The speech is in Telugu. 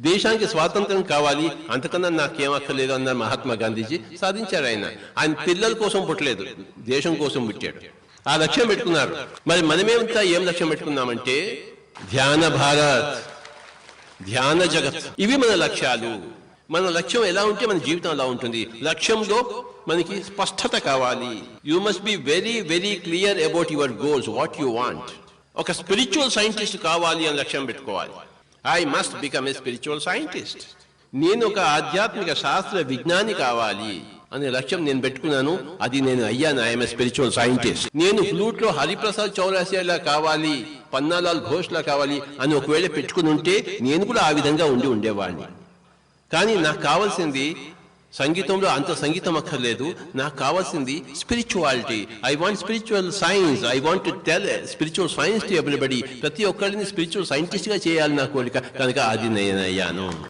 దేశానికి స్వాతంత్రం కావాలి అంతకన్నా నాకేం అక్కర్లేదు అన్నారు మహాత్మా గాంధీజీ. సాధించారు ఆయన. ఆయన పిల్లల కోసం పుట్టలేదు దేశం కోసం పుట్టాడు. ఆ లక్ష్యం పెట్టుకున్నారు. మరి మనమేమంతా ఏం లక్ష్యం పెట్టుకున్నామంటే ధ్యాన భారత్ ధ్యాన జగత్. ఇవి మన లక్ష్యాలు. మన లక్ష్యం ఎలా ఉంటే మన జీవితం అలా ఉంటుంది. లక్ష్యంలో మనకి స్పష్టత కావాలి. You must be very very clear about your goals what you want ఒక స్పిరిచువల్ సైంటిస్ట్ కావాలి అని లక్ష్యం పెట్టుకోవాలి. I must become a spiritual scientist నేను ఒక ఆధ్యాత్మిక శాస్త్ర విజ్ఞాని కావాలి అనే లక్ష్యం నేను పెట్టుకున్నాను. అది నేను అయ్యాను. ఐఎమ్ స్పిరిచువల్ సైంటిస్ట్ నేను ఫ్లూట్లో హరిప్రసాద్ చౌరాసియాలా కావాలి పన్నాలాల్ ఘోష్లా కావాలి అని ఒకవేళ పెట్టుకుని ఉంటే నేను కూడా ఆ విధంగా ఉండి ఉండేవాడిని. కానీ నాకు కావాల్సింది సంగీతంలో అంత సంగీతం అక్కర్లేదు. నాకు కావాల్సింది spirituality I want spiritual science I want tell spiritual science to everybody ప్రతి ఒక్కరిని స్పిరిచువల్ సైంటిస్ట్గా చేయాలి నా కోరిక కనుక అది నేనయ్యాను.